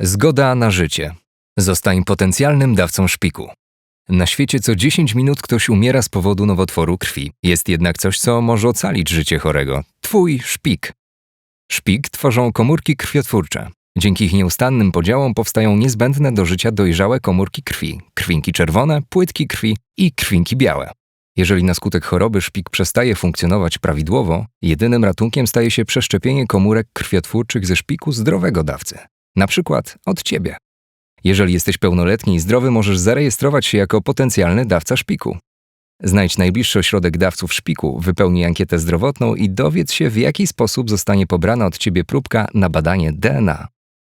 Zgoda na życie. Zostań potencjalnym dawcą szpiku. Na świecie co 10 minut ktoś umiera z powodu nowotworu krwi. Jest jednak coś, co może ocalić życie chorego. Twój szpik. Szpik tworzą komórki krwiotwórcze. Dzięki ich nieustannym podziałom powstają niezbędne do życia dojrzałe komórki krwi, krwinki czerwone, płytki krwi i krwinki białe. Jeżeli na skutek choroby szpik przestaje funkcjonować prawidłowo, jedynym ratunkiem staje się przeszczepienie komórek krwiotwórczych ze szpiku zdrowego dawcy. Na przykład od ciebie. Jeżeli jesteś pełnoletni i zdrowy, możesz zarejestrować się jako potencjalny dawca szpiku. Znajdź najbliższy ośrodek dawców szpiku, wypełnij ankietę zdrowotną i dowiedz się, w jaki sposób zostanie pobrana od ciebie próbka na badanie DNA.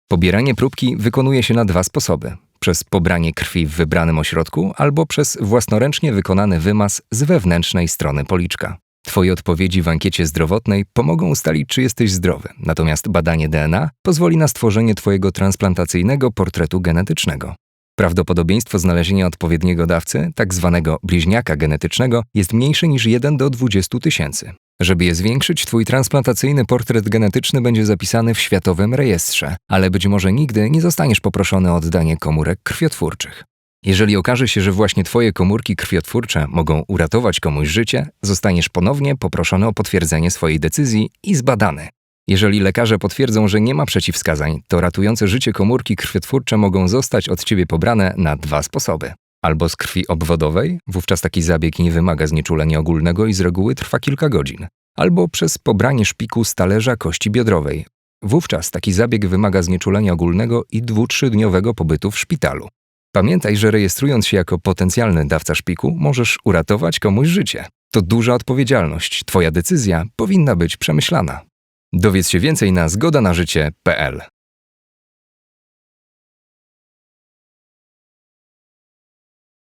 Pobieranie próbki wykonuje się na dwa sposoby: przez pobranie krwi w wybranym ośrodku albo przez własnoręcznie wykonany wymaz z wewnętrznej strony policzka. Twoje odpowiedzi w ankiecie zdrowotnej pomogą ustalić, czy jesteś zdrowy, natomiast badanie DNA pozwoli na stworzenie Twojego transplantacyjnego portretu genetycznego. Prawdopodobieństwo znalezienia odpowiedniego dawcy, tak zwanego bliźniaka genetycznego, jest mniejsze niż 1 do 20 tysięcy. Żeby je zwiększyć, Twój transplantacyjny portret genetyczny będzie zapisany w Światowym Rejestrze, ale być może nigdy nie zostaniesz poproszony o oddanie komórek krwiotwórczych. Jeżeli okaże się, że właśnie Twoje komórki krwiotwórcze mogą uratować komuś życie, zostaniesz ponownie poproszony o potwierdzenie swojej decyzji i zbadany. Jeżeli lekarze potwierdzą, że nie ma przeciwwskazań, to ratujące życie komórki krwiotwórcze mogą zostać od Ciebie pobrane na dwa sposoby. Albo z krwi obwodowej, wówczas taki zabieg nie wymaga znieczulenia ogólnego i z reguły trwa kilka godzin. Albo przez pobranie szpiku z talerza kości biodrowej. Wówczas taki zabieg wymaga znieczulenia ogólnego i dwu-trzydniowego pobytu w szpitalu. Pamiętaj, że rejestrując się jako potencjalny dawca szpiku, możesz uratować komuś życie. To duża odpowiedzialność. Twoja decyzja powinna być przemyślana. Dowiedz się więcej na zgodanażycie.pl